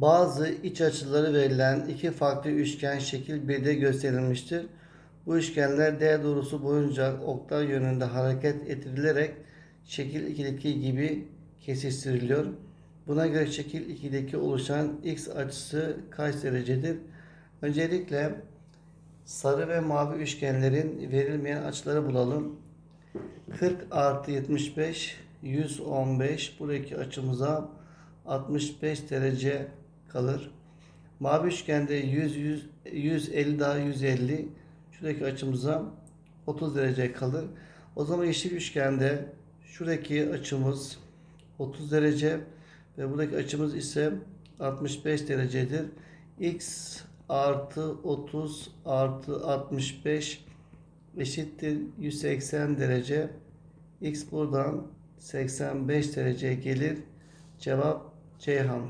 Bazı iç açıları verilen iki farklı üçgen şekil 1'de gösterilmiştir. Bu üçgenler D doğrusu boyunca oktav yönünde hareket ettirilerek şekil 2'deki gibi kesiştiriliyor. Buna göre şekil 2'deki oluşan x açısı kaç derecedir? Öncelikle sarı ve mavi üçgenlerin verilmeyen açıları bulalım. 40 artı 75 115 buradaki açımıza 65 derece kalır. Mavi üçgende 100, 100 150 daha 150 şuradaki açımıza 30 derece kalır. O zaman yeşil üçgende şuradaki açımız 30 derece ve buradaki açımız ise 65 derecedir. X artı 30 artı 65 eşittir 180 derece. X buradan 85 derece gelir. Cevap Ceyhan.